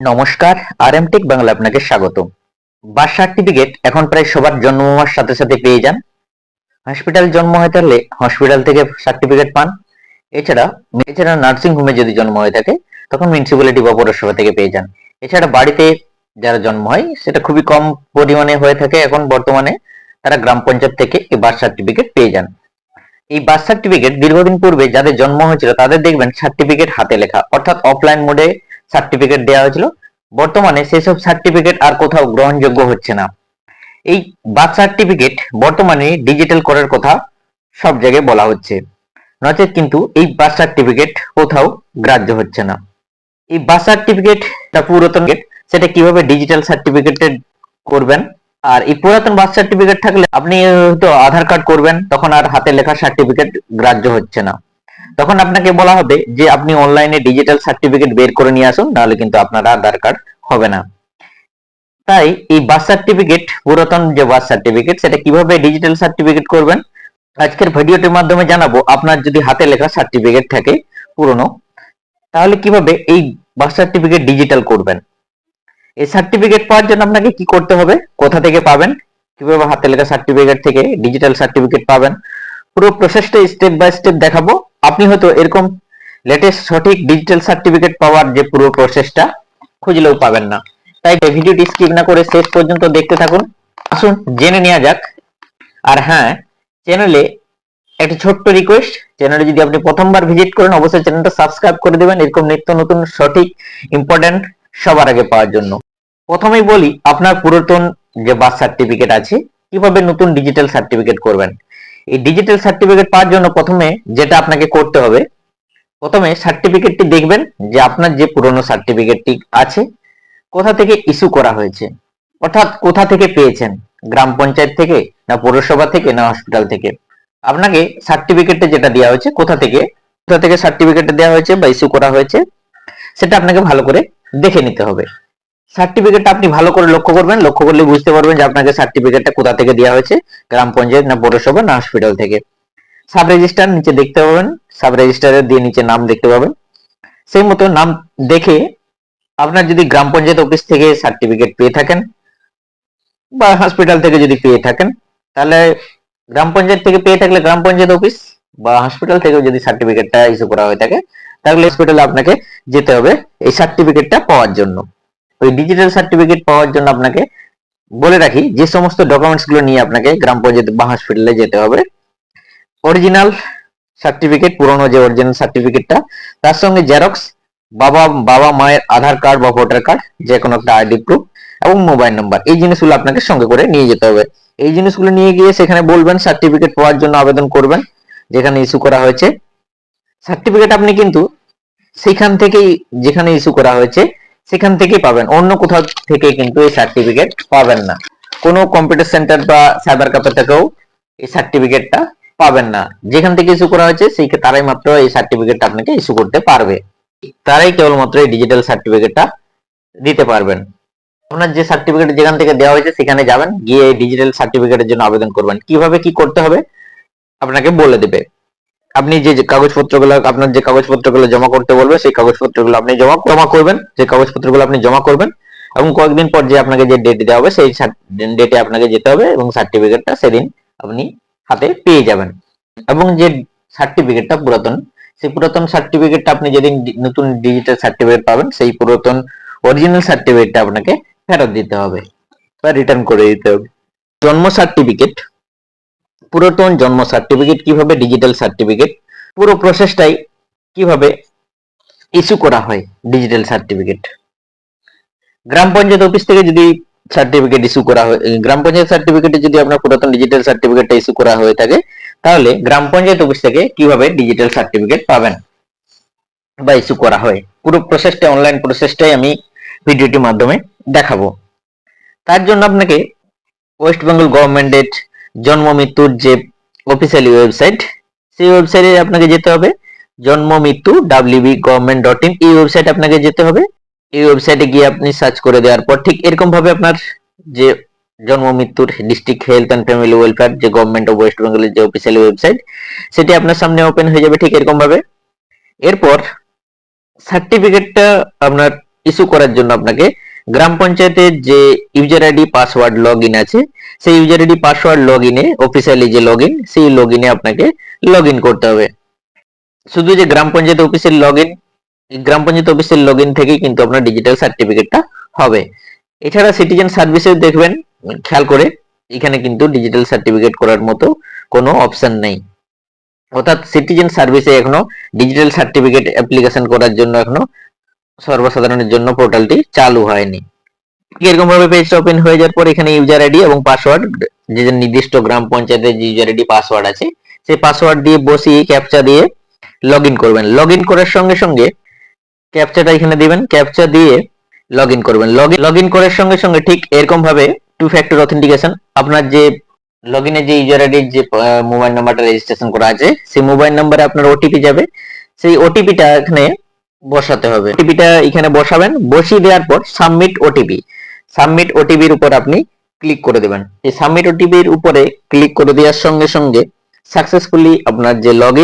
নমস্কার আর M take Bangla আপনাকে স্বাগত বার্থ সার্টিফিকেট এখন প্রায় সবার জন্ম হওয়ার সাথে সাথে পেয়ে যান। হসপিটাল জন্ম হয়ে থাকলে হসপিটাল থেকে সার্টিফিকেট পান। এছাড়া এছাড়া নার্সিং হোমে যদি জন্ম হয়ে থাকে, তখন মিউনিসিপ্যালিটি বা পৌরসভা থেকে পেয়ে যান। এছাড়া বাড়িতে যারা জন্ম হয়, সেটা খুবই কম পরিমাণে হয়ে থাকে। এখন বর্তমানে তারা গ্রাম পঞ্চায়েত থেকে এই বার্থ সার্টিফিকেট পেয়ে যান। এই বার্থ সার্টিফিকেট দীর্ঘদিন পূর্বে যাদের জন্ম হয়েছিল, তাদের দেখবেন সার্টিফিকেট হাতে লেখা। অর্থাৎ অফলাইন মোডে সার্টিফিকেট দেওয়া হয়েছিল। বর্তমানে সেসব সার্টিফিকেট আর কোথাও গ্রহণযোগ্য হচ্ছে না। এই বার্থ সার্টিফিকেট বর্তমানে ডিজিটাল করার কথা সব জায়গায় বলা হচ্ছে। নচেত কিন্তু এই বার্থ সার্টিফিকেট কোথাও গ্রাহ্য হচ্ছে না। এই বার্থ সার্টিফিকেটটা পুরাতন সেটা কীভাবে ডিজিটাল সার্টিফিকেটে করবেন? আর এই পুরাতন বার্থ সার্টিফিকেট থাকলে আপনি হয়তো আধার কার্ড করবেন, তখন আর হাতে লেখা সার্টিফিকেট গ্রাহ্য হচ্ছে না। তখন আপনাকে বলা হবে যে আপনি অনলাইনে ডিজিটাল সার্টিফিকেট বের করে নিয়ে আসুন, নাহলে কিন্তু আপনার আধার কার্ড হবে না। তাই এই বার্থ সার্টিফিকেট পুরাতন যে বার্থ সার্টিফিকেট সেটা কীভাবে ডিজিটাল সার্টিফিকেট করবেন? আজকের ভিডিওটির মাধ্যমে জানাব, আপনার যদি হাতে লেখা সার্টিফিকেট থাকে পুরনো, তাহলে কীভাবে এই বার্থ সার্টিফিকেট ডিজিটাল করবেন? এই সার্টিফিকেট পাওয়ার জন্য আপনাকে কি করতে হবে? কোথা থেকে পাবেন? কীভাবে হাতে লেখা সার্টিফিকেট থেকে ডিজিটাল সার্টিফিকেট পাবেন? পুরো প্রসেসটা স্টেপ বাই স্টেপ দেখাবো। আপনি হয়তো এরকম লেটেস্ট সঠিক ডিজিটাল সার্টিফিকেট পাওয়ার যে পুরো প্রসেসটা খুঁজলেও পাবেন না। তাই ভিডিওটি স্কিপ না করে শেষ পর্যন্ত দেখতে থাকুন। আসুন, জেনে নেওয়া যাক। আর হ্যাঁ চ্যানেলে একটা ছোট্ট রিকোয়েস্ট চ্যানেলে যদি আপনি প্রথমবার ভিজিট করেন, অবশ্যই চ্যানেলটা সাবস্ক্রাইব করে দেবেন। এরকম নিত্য নতুন সঠিক ইম্পর্টেন্ট সবার আগে পাওয়ার জন্য। প্রথমেই বলি, আপনার পুরাতন যে বার্থ সার্টিফিকেট আছে, কীভাবে নতুন ডিজিটাল সার্টিফিকেট করবেন? এই ডিজিটাল সার্টিফিকেট পাওয়ার জন্য প্রথমে যেটা আপনাকে করতে হবে, প্রথমে সার্টিফিকেটটি দেখবেন যে আপনার যে পুরনো সার্টিফিকেটটি আছে, কোথা থেকে ইস্যু করা হয়েছে? অর্থাৎ কোথা থেকে পেয়েছেন? গ্রাম পঞ্চায়েত থেকে না পৌরসভা থেকে না হসপিটাল থেকে? আপনাকে সার্টিফিকেটে যেটা দেওয়া হয়েছে, কোথা থেকে? কোথা থেকে সার্টিফিকেট দেওয়া হয়েছে বা ইস্যু করা হয়েছে, সেটা আপনাকে ভালো করে দেখে নিতে হবে। সার্টিফিকেটটা আপনি ভালো করে লক্ষ্য করবেন, লক্ষ্য করলে বুঝতে পারবেন যে আপনাকে সার্টিফিকেটটা কোথা থেকে দেওয়া হয়েছে, গ্রাম পঞ্চায়েত না পৌরসভা না হসপিটাল থেকে। সাব রেজিস্টার নিচে দেখতে পাবেন সাব রেজিস্টারের দিয়ে নিচে নাম দেখতে পাবেন। সেই মতো নাম দেখে আপনার যদি গ্রাম পঞ্চায়েত অফিস থেকে সার্টিফিকেট পেয়ে থাকেন বা হসপিটাল থেকে যদি পেয়ে থাকেন, তাহলে গ্রাম পঞ্চায়েত থেকে পেয়ে থাকলে গ্রাম পঞ্চায়েত অফিস বা হসপিটাল থেকে যদি সার্টিফিকেটটা ইস্যু করা হয়ে থাকে, তাহলে হসপিটালে আপনাকে যেতে হবে এই সার্টিফিকেটটা পাওয়ার জন্য। ওই ডিজিটাল সার্টিফিকেট পাওয়ার জন্য আপনাকে বলে রাখি, যে সমস্ত ডকুমেন্টসগুলো নিয়ে আপনাকে গ্রাম পঞ্চায়েত বা হসপিটালে যেতে হবে অরিজিনাল সার্টিফিকেট পুরনো যে অরিজিনাল সার্টিফিকেটটা তার সঙ্গে জেরক্স বাবা বাবা মায়ের আধার কার্ড বা ভোটার কার্ড যে কোনো একটা আইডি প্রুফ এবং মোবাইল নাম্বার এই জিনিসগুলো আপনাকে সঙ্গে করে নিয়ে যেতে হবে। এই জিনিসগুলো নিয়ে গিয়ে সেখানে বলবেন সার্টিফিকেট পাওয়ার জন্য আবেদন করবেন, যেখানে ইস্যু করা হয়েছে। সার্টিফিকেট আপনি কিন্তু সেখান থেকেই যেখানে ইস্যু করা হয়েছে সেখান থেকেই পাবেন। অন্য কোথাও থেকে কিন্তু এই সার্টিফিকেট পাবেন না। কোনো কম্পিউটার সেন্টার বা সাইবার ক্যাফে থেকেও এই সার্টিফিকেটটা পাবেন না। যেখান থেকে ইস্যু করা হয়েছে, সেই তারাই মাত্র এই সার্টিফিকেটটা আপনাকে ইস্যু করতে পারবে। তারাই কেবলমাত্র এই ডিজিটাল সার্টিফিকেটটা দিতে পারবেন। আপনার যে সার্টিফিকেট যেখান থেকে দেওয়া হয়েছে, সেখানে যাবেন, গিয়ে ডিজিটাল সার্টিফিকেটের জন্য আবেদন করবেন। কীভাবে কি করতে হবে, আপনাকে বলে দেবে। আপনি যে কাগজপত্রগুলো, আপনার যে কাগজপত্রগুলো জমা করতে বলবে, সেই কাগজপত্রগুলো আপনি জমা জমা করবেন। যে কাগজপত্রগুলো আপনি জমা করবেন এবং কয়েকদিন পর যে আপনাকে যে ডেট দেওয়া হবে, সেই ডেটে আপনাকে যেতে হবে এবং সার্টিফিকেটটা সেদিন আপনি হাতে পেয়ে যাবেন। এবং যে সার্টিফিকেটটা পুরাতন, সেই পুরাতন সার্টিফিকেটটা আপনি যেদিন নতুন ডিজিটাল সার্টিফিকেট পাবেন, সেই পুরাতন অরিজিনাল সার্টিফিকেটটা আপনাকে ফেরত দিতে হবে বা রিটার্ন করে দিতে হবে। জন্ম সার্টিফিকেট পুরাতন জন্ম সার্টিফিকেট কীভাবে ডিজিটাল সার্টিফিকেট পুরো প্রসেসটাই কীভাবে ইস্যু করা হয় ডিজিটাল সার্টিফিকেট গ্রাম পঞ্চায়েত অফিস থেকে যদি সার্টিফিকেট ইস্যু করা হয় গ্রাম পঞ্চায়েত সার্টিফিকেটে যদি আপনার পুরাতন ডিজিটাল সার্টিফিকেটটা ইস্যু করা হয়ে থাকে, তাহলে গ্রাম পঞ্চায়েত অফিস থেকে কীভাবে ডিজিটাল সার্টিফিকেট পাবেন বা ইস্যু করা হয়? পুরো প্রসেসটা অনলাইন প্রসেসটাই আমি ভিডিওটির মাধ্যমে দেখাবো। তার জন্য আপনাকে ওয়েস্ট বেঙ্গল গভর্নমেন্টের জন্ম মৃত্যুর যে অফিসিয়ালি ওয়েবসাইট সেই ওয়েবসাইটে আপনাকে যেতে হবে। জন্ম মৃত্যু ডাব্লিউবি গভর্নমেন্ট ডট ইন এই ওয়েবসাইটে আপনাকে যেতে হবে। এই ওয়েবসাইটে গিয়ে আপনি সার্চ করে দেওয়ার পর ঠিক এরকম ভাবে আপনার যে জন্ম মৃত্যুর district health and family welfare যে গভর্নমেন্ট অফ ওয়েস্ট বেঙ্গলের যে অফিসিয়ালি ওয়েবসাইট সেটি আপনার সামনে ওপেন হয়ে যাবে ঠিক এরকম ভাবে। এরপর সার্টিফিকেটটা আপনার ইস্যু করার জন্য আপনাকে গ্রাম পঞ্চায়েতের যে ইউজার আইডি পাসওয়ার্ড লগ আছে, সেই ইউজার আইডি পাসওয়ার্ড লগ ইনে অফিসিয়ালি যে লগ সেই লগ আপনাকে লগ করতে হবে। শুধু যে গ্রাম পঞ্চায়েত অফিসের লগ ইন গ্রাম পঞ্চায়েত অফিসের লগ ইন থেকেই কিন্তু আপনার ডিজিটাল সার্টিফিকেটটা হবে। এছাড়া সিটিজেন সার্ভিসে দেখবেন, খেয়াল করে, এখানে কিন্তু ডিজিটাল সার্টিফিকেট করার মতো কোনো অপশন নেই। অর্থাৎ সিটিজেন সার্ভিসে এখনও ডিজিটাল সার্টিফিকেট অ্যাপ্লিকেশন করার জন্য এখনও সর্বসাধারণের জন্য পোর্টালটি চালু হয়নি। এরকম ভাবে পেজটা ওপেন হয়ে যাওয়ার পর এখানে ইউজার আইডি এবং পাসওয়ার্ড যে নির্দিষ্ট গ্রাম পঞ্চায়েতের যে ইউজার আইডি পাসওয়ার্ড আছে, সেই পাসওয়ার্ড দিয়ে বসিয়ে ক্যাপচা দিয়ে লগ করবেন। লগ করার সঙ্গে সঙ্গে ক্যাপচাটা এখানে দিবেন। ক্যাপচা দিয়ে লগ করবেন। লগ ইন করার সঙ্গে সঙ্গে ঠিক এরকম ভাবে টু ফ্যাক্টর অথেন্টিকেশন আপনার যে লগ যে ইউজার আইডির যে মোবাইল নাম্বারটা রেজিস্ট্রেশন করা আছে, সেই মোবাইল নাম্বারে আপনার ওটিপি যাবে। সেই ওটিপিটা এখানে বসাতে হবে। ওটিপিটা এখানে বসাবেন। বসিয়ে দেওয়ার পর সাবমিট ওটিপি সাবমিট ওটিপির উপর আপনি ক্লিক করে দেবেন। এই সাবমিট ওটিপির উপরে ক্লিক করে দেওয়ার সঙ্গে সঙ্গে সাকসেসফুলি আপনার যে লগ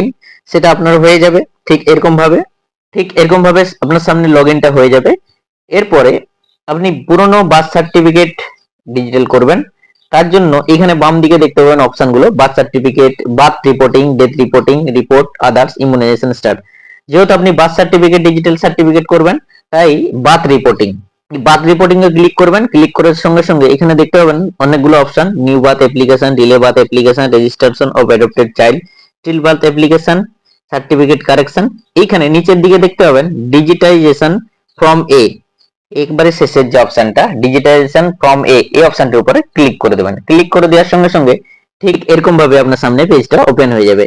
সেটা আপনার হয়ে যাবে। ঠিক এরকম ভাবে ঠিক এরকম ভাবে আপনার সামনে লগ হয়ে যাবে। এরপরে আপনি পুরনো বার্থ সার্টিফিকেট ডিজিটাল করবেন। তার জন্য এখানে বাম দিকে দেখতে পাবেন অপশনগুলো birth certificate birth reporting death reporting report others immunization star যেহেতু আপনি বার্থ সার্টিফিকেট ডিজিটাল সার্টিফিকেট করবেন, তাই বার্থ রিপোর্টিং বার্থ রিপোর্টিং এ ক্লিক করবেন ক্লিক করার সঙ্গে সঙ্গে এখানে দেখতে পাবেন অনেকগুলো option new birth application delay birth application registration of adopted child still birth application certificate correction এইখানে নিচের দিকে দেখতে পাবেন ডিজিটাইজেশন ফ্রম এ একবারে শেষের যে অপশনটা ডিজিটাইজেশন ফ্রম এ এই অপশনটির উপরে ক্লিক করে দেবেন। ক্লিক করে দেওয়ার সঙ্গে সঙ্গে ঠিক এরকম ভাবে আপনার সামনে পেজটা ওপেন হয়ে যাবে।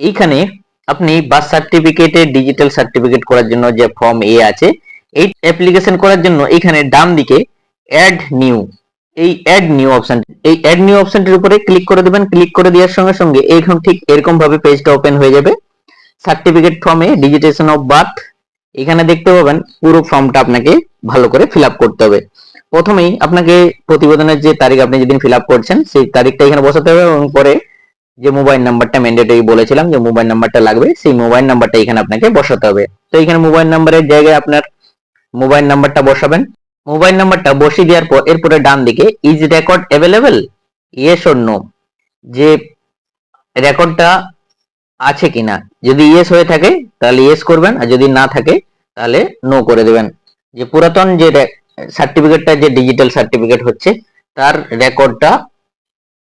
এইখানে আপনি বার্থ সার্টিফিকেটে ডিজিটাল সার্টিফিকেট করার জন্য যে ফর্ম এ আছে, এই অ্যাপ্লিকেশন করার জন্য এখানে ডান দিকে অ্যাড নিউ এই অ্যাড নিউ অপশন এই অ্যাড নিউ অপশনটির উপরে ক্লিক করে দেবেন ক্লিক করে দেওয়ার সঙ্গে সঙ্গে এইখান ঠিক এরকম ভাবে পেজটা ওপেন হয়ে যাবে। সার্টিফিকেট ফর্মে ডিজিটেশন অফ বার্থ এখানে দেখতে পাবেন পুরো ফর্মটা আপনাকে ভালো করে ফিল করতে হবে। প্রথমেই আপনাকে প্রতিবেদনের যে তারিখ আপনি যেদিন ফিল করছেন, সেই তারিখটা এখানে বসাতে হবে এবং পরে যে মোবাইল নাম্বারটা ম্যান্ডেটরি বলেছিলাম, যে মোবাইল নাম্বারটা লাগবে, সেই মোবাইল নাম্বারটা এখানে আপনাকে বসাতে হবে। তো এখানে মোবাইল নাম্বারের জায়গায় আপনার মোবাইল নাম্বারটা বসাবেন। মোবাইল নাম্বারটা বসিয়ে দেওয়ার পর, এরপরে ডান দিকে is record available yes or no যে রেকর্ডটা আছে কিনা? যদি ইয়েস হয়ে থাকে, তাহলে ইয়েস করবেন, আর যদি না থাকে, তাহলে নো করে দেবেন। যে পুরাতন যে সার্টিফিকেটটা যে ডিজিটাল সার্টিফিকেট হচ্ছে, তার রেকর্ডটা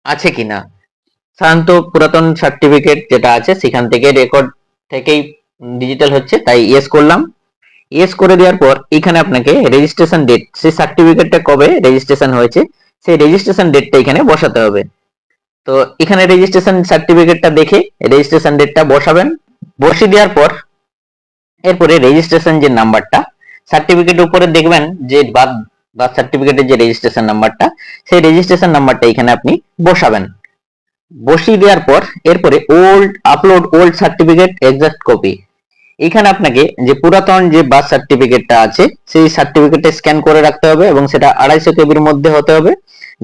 আছে কিনা? সাধারণত পুরাতন সার্টিফিকেট যেটা আছে, সেখান থেকে রেকর্ড থেকেই ডিজিটাল হচ্ছে, তাই ইয়েস করলাম। ইয়েস করে দেওয়ার পর এখানে আপনাকে রেজিস্ট্রেশন ডেট সেই সার্টিফিকেটটা কবে রেজিস্ট্রেশন হয়েছে, সেই রেজিস্ট্রেশন ডেটটা এখানে বসাতে হবে। তো এখানে রেজিস্ট্রেশন সার্টিফিকেটটা দেখে রেজিস্ট্রেশন ডেটটা বসাবেন। বসিয়ে দেওয়ার পর এরপরে রেজিস্ট্রেশন যে নাম্বারটা সার্টিফিকেট উপরে দেখবেন যে বার্থ বার্থ সার্টিফিকেটের যে রেজিস্ট্রেশন নাম্বারটা সেই রেজিস্ট্রেশন নাম্বারটা এখানে আপনি বসাবেন। বসিয়ে দেওয়ার পর এরপরে old upload old certificate exact copy এখানে আপনাকে যে পুরাতন যে বার্থ সার্টিফিকেটটা আছে, সেই সার্টিফিকেটটা স্ক্যান করে রাখতে হবে এবং সেটা আড়াইশো কেবির মধ্যে হতে হবে।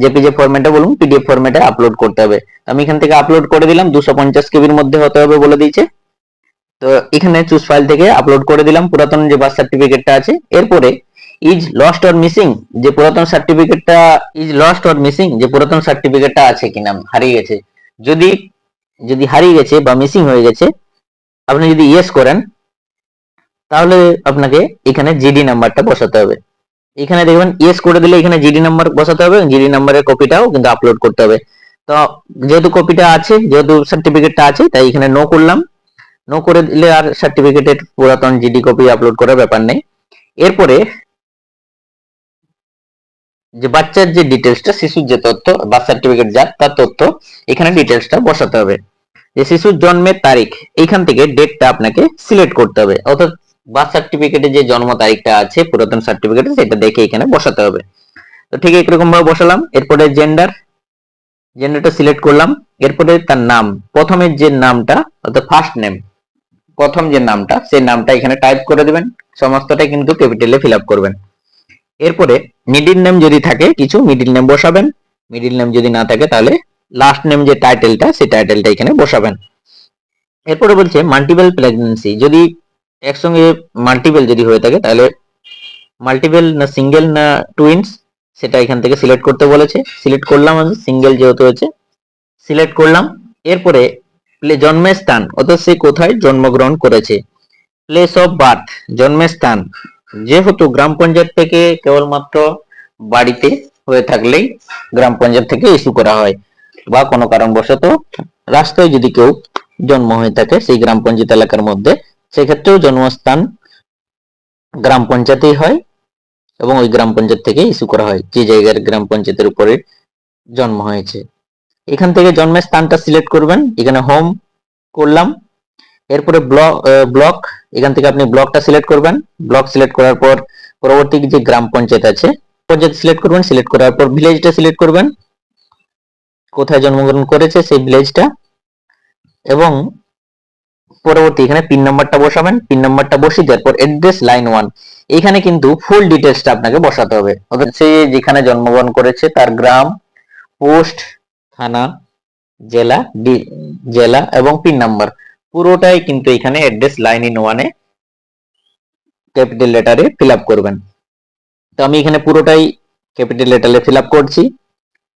জেপিজে ফরম্যাটে বলুন পিডিএফ ফরম্যাটে আপলোড করতে হবে। আমি এখান থেকে আপলোড করে দিলাম, দুশো পঞ্চাশ কেবির মধ্যে হতে হবে বলে দিয়েছে। তো এখানে চুজ ফাইল থেকে আপলোড করে দিলাম পুরাতন যে বার্থ সার্টিফিকেটটা আছে। এরপরে ইজ লস্ট অর মিসিং যে পুরাতন সার্টিফিকেটটা ইজ লস্ট অর মিসিং যে পুরাতন সার্টিফিকেটটা আছে কিনা, হারিয়ে গেছে। যদি যদি হারিয়ে গেছে বা মিসিং হয়ে গেছে, আপনি যদি ইয়েস করেন, তাহলে আপনাকে এখানে জিডি নাম্বারটা বসাতে হবে। এখানে দেখবেন ইয়েস করে দিলে এখানে জিডি নাম্বার বসাতে হবে জিডি নাম্বারের কপিটাও কিন্তু আপলোড করতে হবে। তো যেহেতু কপিটা আছে, যেহেতু সার্টিফিকেটটা আছে, তাই এখানে নো করলাম। নো করে দিলে আর সার্টিফিকেটের পুরাতন জিডি কপি আপলোড করার ব্যাপার নেই। এরপরে যে বাচ্চার যে ডিটেলসটা শিশুর যে তথ্য বার্থ সার্টিফিকেট যার তার তথ্য, এখানে ডিটেলসটা বসাতে হবে। যে শিশুর জন্মের তারিখ, এইখান থেকে ডেটটা আপনাকে সিলেক্ট করতে হবে। অর্থাৎ বার্থ সার্টিফিকেটে যে জন্ম তারিখটা আছে, পুরাতন সার্টিফিকেটে সেটা দেখে এখানে বসাতে হবে। তো ঠিক এরকম ভাবে বসালাম। এরপরে জেন্ডার জেন্ডারটা সিলেক্ট করলাম। এরপরে তার নাম প্রথমের যে নামটা, অর্থাৎ ফার্স্ট নেম প্রথম যে নামটা, সেই নামটা এখানে টাইপ করে দেবেন। সমস্তটাই কিন্তু ক্যাপিটালে ফিল আপ করবেন। এরপরে মিডিল নেম যদি থাকে, কিছু মিডিল নেম বসাবেন। মিডিল নেম যদি না থাকে, তাহলে লাস্ট নেম যে টাইটেলটা সেই টাইটেলটা এখানে বসাবেন। এরপরে বলছে মাল্টিপল প্রেগনেন্সি যদি একসঙ্গে মাল্টিপল যদি হয়ে থাকে, তাহলে মাল্টিপল না সিঙ্গেল না টুইন্স সেটা এখান থেকে সিলেক্ট করতে বলেছে। সিলেক্ট করলাম আমি সিঙ্গেল যেহেতু হয়েছে সিলেক্ট করলাম। এরপরে জন্মের স্থান অর্থাৎ সে কোথায় জন্মগ্রহণ করেছে। প্লেস অফ বার্থ জন্মের স্থান যেহেতু গ্রাম পঞ্চায়েত থেকে কেবলমাত্র বাড়িতে হয়ে থাকলেই গ্রাম পঞ্চায়েত থেকে ইস্যু করা হয় বা কোনো কারণবশত রাস্তায় যদি কেউ জন্ম হয়ে থাকে সেই গ্রাম পঞ্চায়েত এলাকার মধ্যে, সেক্ষেত্রেও জন্মস্থান গ্রাম পঞ্চায়েতেই হয় এবং ওই গ্রাম পঞ্চায়েত থেকে ইস্যু করা হয়, যে জায়গার গ্রাম পঞ্চায়েতের উপরে জন্ম হয়েছে। এখান থেকে জন্মের স্থানটা সিলেক্ট করবেন, এখানে হোম করলাম এরপরে ব্লক ব্লক এখান থেকে আপনি ব্লকটা সিলেক্ট করবেন। ব্লক সিলেক্ট করার পর পরবর্তী যে গ্রাম পঞ্চায়েত আছে, পঞ্চায়েত সিলেক্ট করবেন। সিলেক্ট করার পর ভিলেজটা সিলেক্ট করবেন। কোথায় জন্মগ্রহণ করেছে সেই ভিলেজটা এবং পরবর্তী এখানে পিন নাম্বারটা বসাবেন। পিন নাম্বারটা বসিয়ে দেওয়ার পর অ্যাড্রেস লাইন ওয়ান এখানে কিন্তু ফুল ডিটেলসটা আপনাকে বসাতে হবে। সে যেখানে জন্মগ্রহণ করেছে তার গ্রাম পোস্ট থানা, জেলা জেলা এবং পিন নাম্বার পুরোটাই কিন্তু এখানে অ্যাড্রেস লাইন ইন ওয়ানে ক্যাপিটাল লেটারে ফিল আপ করবেন। তো আমি এখানে পুরোটাই ক্যাপিটাল লেটারে ফিল আপ করছি।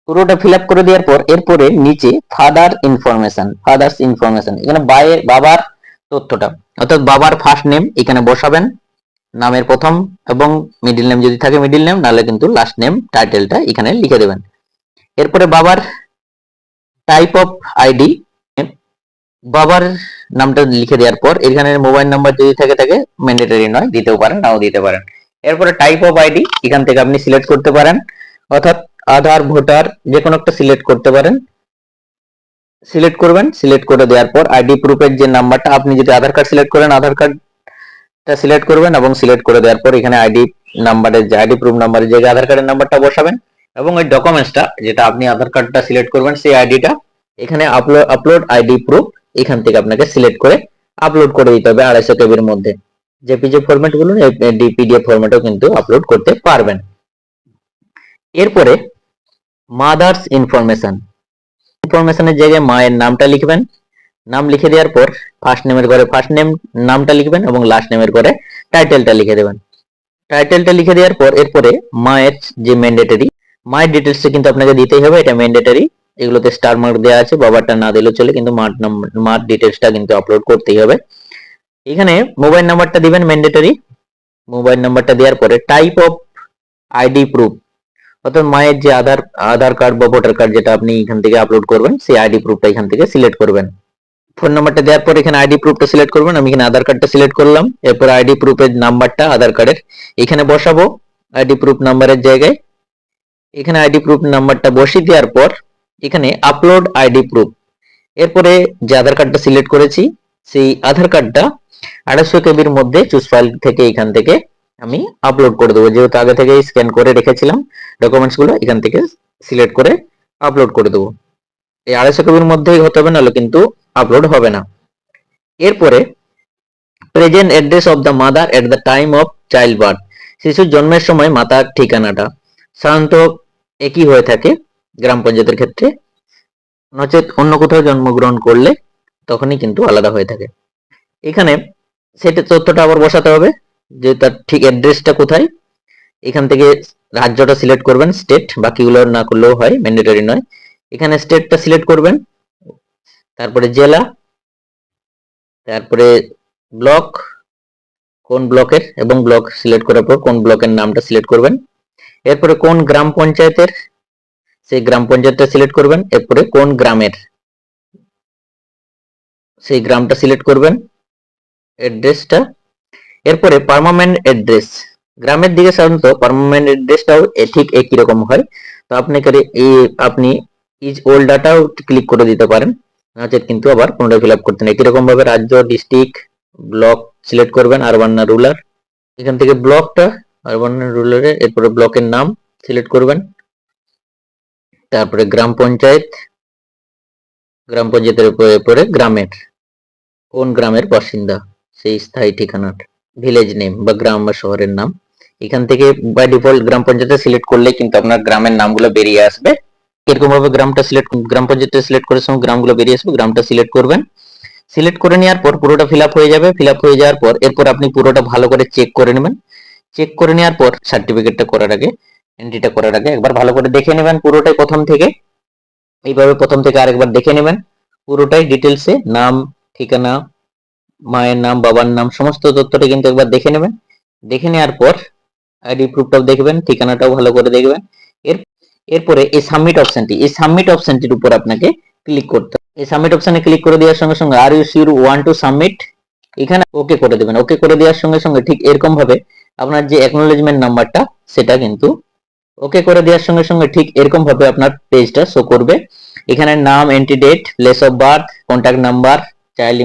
পুরোটা ফিল আপ করে দেওয়ার পর এরপরে নিচে ফাদার ইনফরমেশন ফাদার্স ইনফরমেশন এখানে বায়ের, বাবার তথ্যটা। অর্থাৎ বাবার ফার্স্ট নেম এখানে বসাবেন, নামের প্রথম এবং মিডিল নেম যদি থাকে মিডিল নেম নাহলে কিন্তু লাস্ট নেম টাইটেলটা এখানে লিখে দেবেন। এরপরে বাবার টাইপ অফ আইডি বাবার নামটা লিখে দেওয়ার পর, এখানে মোবাইল নাম্বার যদি থাকে থাকে ম্যান্ডেটরি নয়, দিতেও পারেন, নাও দিতে পারেন। এরপরে টাইপ অফ আইডি এখান থেকে আপনি সিলেক্ট করতে পারেন। অর্থাৎ আধার, ভোটার যে কোনো একটা সিলেক্ট করতে পারেন। সিলেক্ট করবেন সিলেক্ট করে দেওয়ার পর আইডি প্রুফের যে নাম্বারটা আপনি যদি আধার কার্ড সিলেক্ট করেন, আধার কার্ডটা সিলেক্ট করবেন এবং সিলেক্ট করে দেওয়ার পর এখানে আইডি নাম্বারের যে আইডি প্রুফ নাম্বারের জায়গায় আধার কার্ডের নাম্বারটা বসাবেন এবং ওই ডকুমেন্টসটা যেটা আপনি আধার কার্ডটা সিলেক্ট করবেন, সেই আইডিটা এখানে আপলোড আপলোড আইডি প্রুফ এখান থেকে আপনাকে সিলেক্ট করে আপলোড করে দিতে হবে আড়াইশো কেবির মধ্যে। জেপিজি ফরম্যাটগুলো ডিপিডিএফ ফরম্যাটেও কিন্তু আপলোড করতে পারবেন। এরপরে মাদার্স ইনফরমেশন ইনফরমেশনের জায়গায় মায়ের নামটা লিখবেন। নাম লিখে দেওয়ার পর ফার্স্ট নেমের ঘরে ফার্স্ট নেম নামটা লিখবেন এবং লাস্ট নেমের ঘরে টাইটেলটা লিখে দেবেন। টাইটেলটা লিখে দেওয়ার পর এরপরে মায়ের যে ম্যান্ডেটরি মায়ের ডিটেলসটা কিন্তু আপনাকে দিতেই হবে। এটা ম্যান্ডেটরি এগুলোতে স্টার মার্ক দেওয়া আছে বাবারটা না দিলেও চলে, কিন্তু মার নাম্বার মার ডিটেলসটা কিন্তু আপলোড করতেই হবে। এখানে মোবাইল নাম্বারটা দিবেন ম্যান্ডেটরি মোবাইল নাম্বারটা দেওয়ার পরে টাইপ অফ আইডি প্রুফ অর্থাৎ মায়ের যে আধার আধার কার্ড বা ভোটার কার্ড যেটা আপনি এখান থেকে আপলোড করবেন, সেই আইডি প্রুফটা এখান থেকে সিলেক্ট করবেন। ফোন নাম্বারটা দেওয়ার পর এখানে আইডি প্রুফটা সিলেক্ট করবেন, আমি এখানে আধার কার্ডটা সিলেক্ট করলাম। এরপর আইডি প্রুফের নাম্বারটা আধার কার্ডের এখানে বসাবো আইডি প্রুফ নাম্বারের জায়গায়। এখানে আইডি প্রুফ নাম্বারটা বসিয়ে দেওয়ার পর এখানে আপলোড আইডি প্রুফ এরপরে যে আধার কার্ডটা সিলেক্ট করেছি, সেই আধার কার্ডটা আড়াইশো কেবির মধ্যে চুজ ফাইল থেকে এখান থেকে আমি আপলোড করে দেবো। যেহেতু আগে থেকে স্ক্যান করে রেখেছিলাম ডকুমেন্টসগুলো এখান থেকে সিলেক্ট করে আপলোড করে দেবো। এই আড়াইশো কেবির মধ্যেই হতে হবে, নাহলে কিন্তু আপলোড হবে না। এরপরে present address of the mother at the time of child birth শিশুর জন্মের সময় মাতার ঠিকানাটা। সাধারণত একই হয়ে থাকে। গ্রাম পঞ্চায়েতের ক্ষেত্রে। নচেত অন্য কোথাও জন্মগ্রহণ করলে তখনই কিন্তু আলাদা হয়ে থাকে। এখানে সেটা তথ্যটা আবার বসাতে হবে যে তার ঠিক অ্যাড্রেসটা কোথায়। এখান থেকে রাজ্যটা সিলেক্ট করবেন, স্টেট। বাকিগুলো না করলেও হয়, ম্যান্ডেটরি নয়। এখানে স্টেটটা সিলেক্ট করবেন। তারপরে জেলা, তারপরে ব্লক, কোন ব্লকের এবং ব্লক সিলেক্ট করার পর কোন ব্লকের নামটা সিলেক্ট করবেন। এরপরে কোন গ্রাম পঞ্চায়েতের সেই গ্রাম পঞ্চায়েতটা সিলেক্ট করবেন, এরপরে কোন গ্রামের? সেই গ্রামটা সিলেক্ট করবেন অ্যাড্রেসটা এরপরে পার্মানেন্ট অ্যাড্রেস গ্রামের দিকে সাধারণত পার্মানেন্ট অ্যাড্রেসটাও ঠিক একই রকম হয়। তো আপনি করে- এই, আপনি ইজ ওল্ড ডাটাও ক্লিক করে দিতে পারেন নচেত কিন্তু আবার পুনরায় ফিল আপ করতে নেই। একই রকম ভাবে রাজ্য ডিস্ট্রিক্ট ব্লক সিলেক্ট করবেন আরবান রুলার এখান থেকে ব্লকটা আরবান রুলারে এরপরে ব্লকের নাম সিলেক্ট করবেন। তারপরে গ্রাম পঞ্চায়েত, গ্রাম পঞ্চায়েতের পরে গ্রামের। কোন গ্রামের বাসিন্দা? সেই স্থায়ী ঠিকানাটা ভিলেজ নেম বা গ্রাম বা শহরের নাম। এখান থেকে বাই ডিফল্ট গ্রাম পঞ্চায়েতে সিলেক্ট করলে কিন্তু আপনার গ্রামের নামগুলো বেরিয়ে আসবে। এরকম ভাবে গ্রামটা সিলেক্ট গ্রাম পঞ্চায়েতে সিলেক্ট করার সময় গ্রামগুলো বেরিয়ে আসবে, গ্রামটা সিলেক্ট করবেন। সিলেক্ট করে নেওয়ার পর পুরোটা ফিল হয়ে যাবে। ফিল হয়ে যাওয়ার পর এরপর আপনি পুরোটা ভালো করে চেক করে নেবেন। চেক করে নেওয়ার পর সার্টিফিকেটটা করার আগে এন্ট্রিটা করার আগে একবার ভালো করে দেখে নেবেন পুরোটাই প্রথম থেকে। এইভাবে প্রথম থেকে আরেকবার দেখে নেবেন। পুরোটাই ডিটেলসে নাম, ঠিকানা, মায়ের নাম, বাবার নাম, সমস্ত তথ্যটা কিন্তু একবার দেখে নেবেন। দেখে নেওয়ার পর আইডি প্রুফটাও দেখবেন, ঠিকানাটাও ভালো করে দেখবেন। এর, এরপরে এই সাবমিট অপশনটি এই সাবমিট অপশনটির উপর আপনাকে ক্লিক করতে হবে। এই সাবমিট অপশনে ক্লিক করে দেওয়ার সঙ্গে সঙ্গে are you sure want to submit এখানে ওকে করে দেবেন। ওকে করে দেওয়ার সঙ্গে সঙ্গে ঠিক এরকম ভাবে আপনার যে অ্যাকনোলেজমেন্ট নাম্বারটা সেটা কিন্তু ওকে করে দেওয়ার সঙ্গে সঙ্গে ঠিক এরকম ভাবে আপনার পেজটা শো করবে। এখানে নাম entry date place of birth contact number child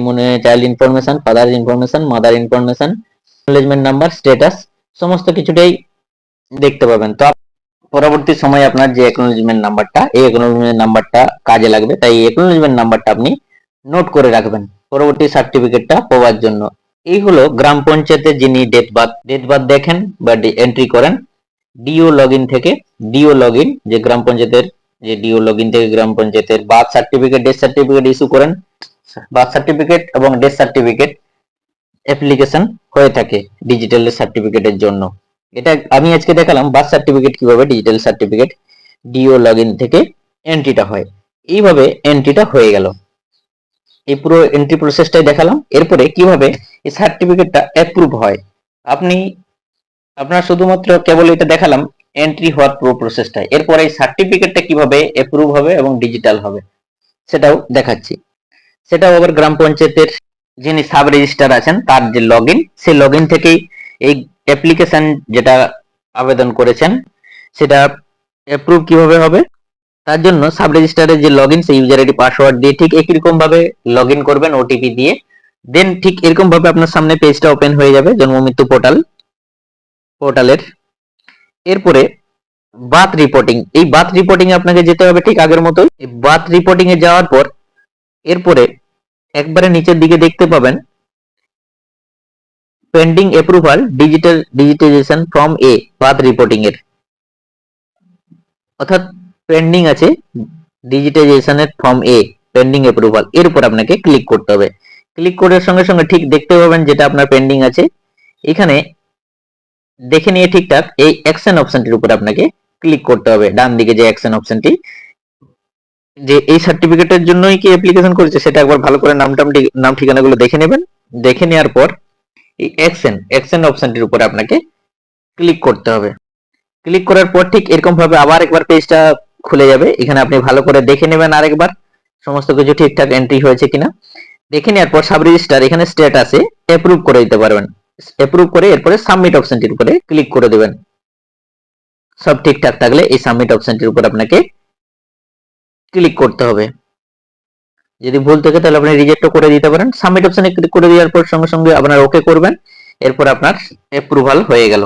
child information father information mother information acknowledgement number status সমস্ত কিছুটাই দেখতে পাবেন। তো পরবর্তী সময়ে আপনার যে অ্যাকনোলেজমেন্ট নাম্বারটা এই অ্যাকনোলেজমেন্ট নাম্বারটা কাজে লাগবে। তাই এই অ্যাকনোলেজমেন্ট নাম্বারটা আপনি নোট করে রাখবেন পরবর্তী সার্টিফিকেটটা পাওয়ার জন্য। এই হলো গ্রাম পঞ্চায়েতের যিনি ডেথ বার্থ ডেথ বার্থ দেখেন বা এন্ট্রি করেন ডিও লগইন থেকে ডিও লগইন যে গ্রাম পঞ্চায়েতের, যে ডিও লগইন থেকে গ্রাম পঞ্চায়েতের birth certificate death certificate issue করেন। বার্থ সার্টিফিকেট এবং ডেথ সার্টিফিকেট অ্যাপ্লিকেশন হয়ে থাকে ডিজিটাল সার্টিফিকেটের জন্য। এটা আমি আজকে দেখালাম বার্থ সার্টিফিকেট কীভাবে ডিজিটাল সার্টিফিকেট ডিও লগইন থেকে এন্ট্রিটা হয়। এইভাবে এন্ট্রিটা হয়ে গেল। এই পুরো এন্ট্রি প্রসেসটাই দেখালাম। এরপরে কীভাবে এই সার্টিফিকেটটা অ্যাপ্রুভ হয়? আপনি আপনার শুধুমাত্র কেবল এটা দেখালাম এন্ট্রি হওয়ার পুরো প্রসেসটা এরপরে এই সার্টিফিকেটটা কীভাবে অ্যাপ্রুভ হবে এবং ডিজিটাল হবে, সেটাও দেখাচ্ছি। সেটাও আবার গ্রাম পঞ্চায়েতের যিনি সাব রেজিস্ট্রার আছেন, তার যে লগ ইন সেই লগ ইন থেকেই এই অ্যাপ্লিকেশন যেটা আবেদন করেছেন, সেটা অ্যাপ্রুভ কীভাবে হবে? তার জন্য সাব রেজিস্ট্রারের যে লগ ইন সেই ইউজার আইডি পাসওয়ার্ড দিয়ে ঠিক একই রকম ভাবে লগ ইন করবেন ওটিপি দিয়ে। দেন ঠিক এরকম ভাবে আপনার সামনে পেজটা ওপেন হয়ে যাবে, জন্ম মৃত্যু পোর্টাল পোর্টালের এরপরে বাথ রিপোর্টিং এই বাথ রিপোর্টিং আপনাকে যেতে হবে ঠিক আগের মতোই। বাথ রিপোর্টিং এ যাওয়ার পর এরপরে একবারে নিচের দিকে দেখতে পাবেন pending approval digital digitization form এ বাথ রিপোর্টিং এর অর্থাৎ পেন্ডিং আছে ডিজিটাইজেশনের ফর্ম এ পেন্ডিং অ্যাপ্রুভাল এর উপর আপনাকে ক্লিক করতে হবে। ক্লিক করার সঙ্গে সঙ্গে ঠিক দেখতে পাবেন যেটা আপনার পেন্ডিং আছে। এখানে দেখে নিয়ে ঠিকঠাক এই অ্যাকশন অপশনটির উপর আপনাকে ক্লিক করতে হবে। ডান দিকে যে অ্যাকশন অপশনটি যে এই সার্টিফিকেটের জন্যই কি অ্যাপ্লিকেশন করেছে সেটা একবার ভালো করে নাম টাম নাম ঠিকানাগুলো দেখে নেবেন। দেখে নেওয়ার পর এই অ্যাকশন অ্যাকশন অপশনটির উপর আপনাকে ক্লিক করতে হবে। ক্লিক করার পর ঠিক এরকম ভাবে আবার একবার পেজটা খুলে যাবে। এখানে আপনি ভালো করে দেখে নেবেন আরেকবার, সমস্ত কিছু ঠিকঠাক এন্ট্রি হয়েছে কিনা। দেখে নেওয়ার পর সাব রেজিস্টার এখানে স্ট্যাটাসে অ্যাপ্রুভ করে দিতে পারবেন। অ্যাপ্রুভ করে এরপরে সাবমিট অপশনটির উপরে ক্লিক করে দেবেন। সব ঠিকঠাক থাকলে এই সাবমিট অপশনটির উপর আপনাকে ক্লিক করতে হবে। যদি ভুল থাকে তাহলে আপনি রিজেক্টও করে দিতে পারেন। সাবমিট অপশনে ক্লিক করে দেওয়ার পর সঙ্গে সঙ্গে আপনার ওকে করবেন। এরপর আপনার অ্যাপ্রুভাল হয়ে গেল।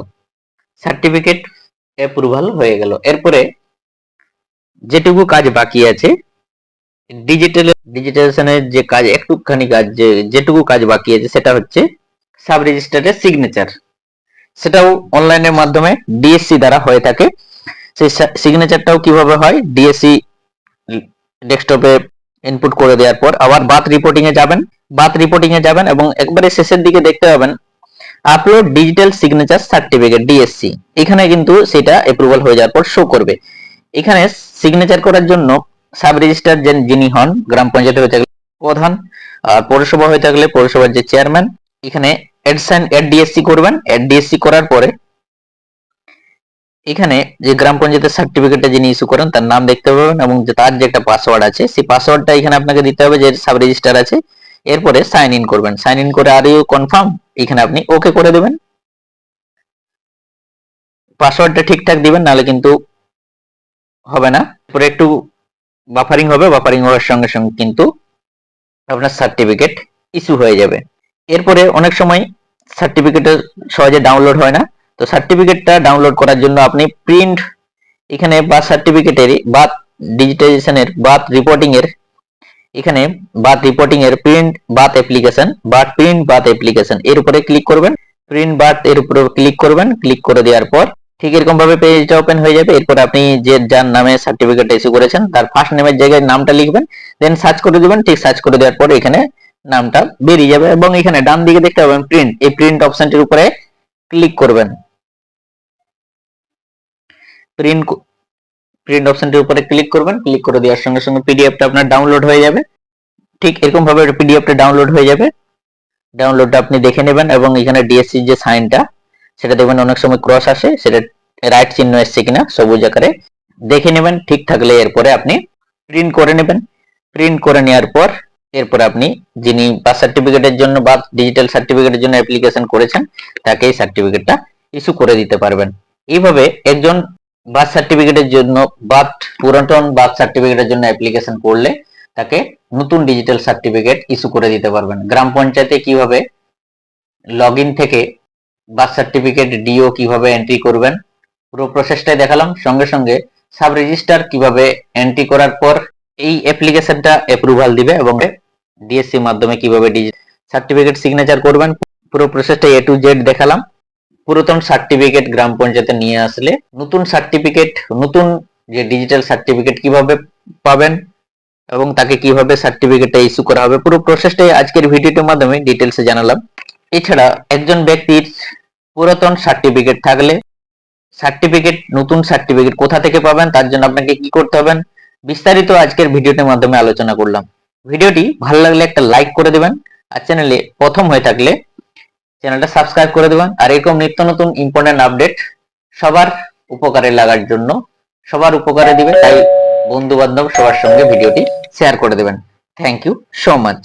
সার্টিফিকেট অ্যাপ্রুভাল হয়ে গেল। এরপরে যেটুকু কাজ বাকি আছে ডিজিটাল ডিজিটাইজেশনের যে কাজ, একটুখানি কাজ, যে যেটুকু কাজ বাকি আছে সেটা হচ্ছে সাব রেজিস্টারের সিগনেচার সেটাও অনলাইনের মাধ্যমে ডিএসসি দ্বারা হয়ে থাকে। সেই সিগনেচারটাও কীভাবে হয়? ডিএসসি ডেস্কটপে ইনপুট করে দেওয়ার পর আবার বাথ রিপোর্টিং এ যাবেন। বাথ রিপোর্টিং এ যাবেন এবং একবারে শেষের দিকে দেখতে পাবেন upload digital signature certificate DSC এখানে কিন্তু সেটা অ্যাপ্রুভাল হয়ে যাওয়ার পর শো করবে। এখানে সিগনেচার করার জন্য সাব রেজিস্ট্রার যিনি হন, গ্রাম পঞ্চায়েত হয়ে থাকলে প্রধান, আর পৌরসভা হয়ে থাকলে পৌরসভার যে চেয়ারম্যান এখানে সাইন এড ডিএসসি করবেন। এড ডিএসসি করার পরে এখানে যে গ্রাম পঞ্চায়েতের সার্টিফিকেটটা যিনি ইস্যু করেন, তার নাম দেখতে পাবেন এবং তার যে একটা পাসওয়ার্ড আছে, সেই পাসওয়ার্ডটা এখানে আপনাকে দিতে হবে যে সাব রেজিস্টার আছে। এরপরে সাইন ইন করবেন। সাইন ইন করে আর ইউ কনফার্ম এখানে আপনি ওকে করে দেবেন। পাসওয়ার্ডটা ঠিকঠাক দিবেন, নাহলে কিন্তু হবে না। পরে একটু বাফারিং হবে। বাফারিং হওয়ার সঙ্গে সঙ্গে কিন্তু আপনার সার্টিফিকেট ইস্যু হয়ে যাবে। এরপরে অনেক সময় সার্টিফিকেট সহজে ডাউনলোড হয় না। তো সার্টিফিকেটটা ডাউনলোড করার জন্য আপনি প্রিন্ট এখানে বা সার্টিফিকেটের বা ডিজিটাইজেশনের বা রিপোর্টিং এর, এখানে বাথ রিপোর্টিং এর প্রিন্ট বাথ অ্যাপ্লিকেশন বা প্রিন্ট বাথ অ্যাপ্লিকেশন এর উপরে ক্লিক করবেন। প্রিন্ট বাথ এর উপরে ক্লিক করবেন। ক্লিক করে দেওয়ার পর ঠিক এরকম ভাবে পেজটা ওপেন হয়ে যাবে। এরপর আপনি যে যার নামে সার্টিফিকেট ইস্যু করেছেন, তার ফার্স্ট নেমের জায়গায় নামটা লিখবেন। দেন সার্চ করে দিবেন। ঠিক সার্চ করে দেওয়ার পর এখানে নামটা বেরিয়ে যাবে এবং এখানে ডান দিকে দেখতে পাবেন প্রিন্ট এই প্রিন্ট অপশনটির উপরে ক্লিক করবেন। প্রিন্ট প্রিন্ট অপশনটির উপরে ক্লিক করবেন। ক্লিক করে দেওয়ার সঙ্গে সঙ্গে পিডিএফটা আপনার ডাউনলোড হয়ে যাবে। ঠিক এরকম ভাবে পিডিএফটা ডাউনলোড হয়ে যাবে। ডাউনলোডটা আপনি দেখে নেবেন এবং এখানে ডিএসসি যে সাইনটা সেটা দেখবেন অনেক সময় ক্রস আসে, সেটা রাইট চিহ্ন এসছে কিনা, সবুজ আকারে। দেখে নেবেন, ঠিক থাকলে এরপরে আপনি প্রিন্ট করে নেবেন। প্রিন্ট করে নেওয়ার পর এরপর আপনি যিনি বার্থ সার্টিফিকেটের জন্য বা ডিজিটাল সার্টিফিকেটের জন্য অ্যাপ্লিকেশন করেছেন, তাকে এই সার্টিফিকেটটা ইস্যু করে দিতে পারবেন। এইভাবে একজন বার্থ সার্টিফিকেটের জন্য বার্থ পুরাতন বার্থ সার্টিফিকেটের জন্য অ্যাপ্লিকেশন করলে তাকে নতুন ডিজিটাল সার্টিফিকেট ইস্যু করে দিতে পারবেন। গ্রাম পঞ্চায়েতে কীভাবে লগ থেকে বার্থ সার্টিফিকেট ডিও কীভাবে এন্ট্রি করবেন, পুরো প্রসেসটাই দেখালাম। সঙ্গে সঙ্গে সাব রেজিস্টার কীভাবে এন্ট্রি করার পর এই অ্যাপ্লিকেশনটা অ্যাপ্রুভাল দিবে এবং ডিএসসি মাধ্যমে কীভাবে সার্টিফিকেট সিগনেচার করবেন? পুরো প্রসেসটা এ টু জেড দেখালাম। পুরাতন সার্টিফিকেট গ্রাম পঞ্চায়েতে নিয়ে আসলে নতুন সার্টিফিকেট নতুন যে ডিজিটাল সার্টিফিকেট কীভাবে পাবেন এবং তাকে কীভাবে সার্টিফিকেটটা ইস্যু করা হবে, পুরো প্রসেসটাই আজকের ভিডিওটির মাধ্যমে ডিটেলসে জানালাম। এছাড়া একজন ব্যক্তির পুরাতন সার্টিফিকেট থাকলে সার্টিফিকেট নতুন সার্টিফিকেট কোথা থেকে পাবেন, তার জন্য আপনাকে কি করতে হবে? বিস্তারিত আজকের ভিডিওটির মাধ্যমে আলোচনা করলাম। ভিডিওটি ভালো লাগলে একটা লাইক করে দেবেন, আর চ্যানেলে প্রথম হয়ে থাকলে চ্যানেলটা সাবস্ক্রাইব করে দেবেন, আর এরকম নিত্য নতুন ইম্পর্টেন্ট আপডেট সবার উপকারে লাগার জন্য, সবার উপকারে দিবে তাই বন্ধু বান্ধব সবার সঙ্গে ভিডিওটি শেয়ার করে দেবেন। Thank you so much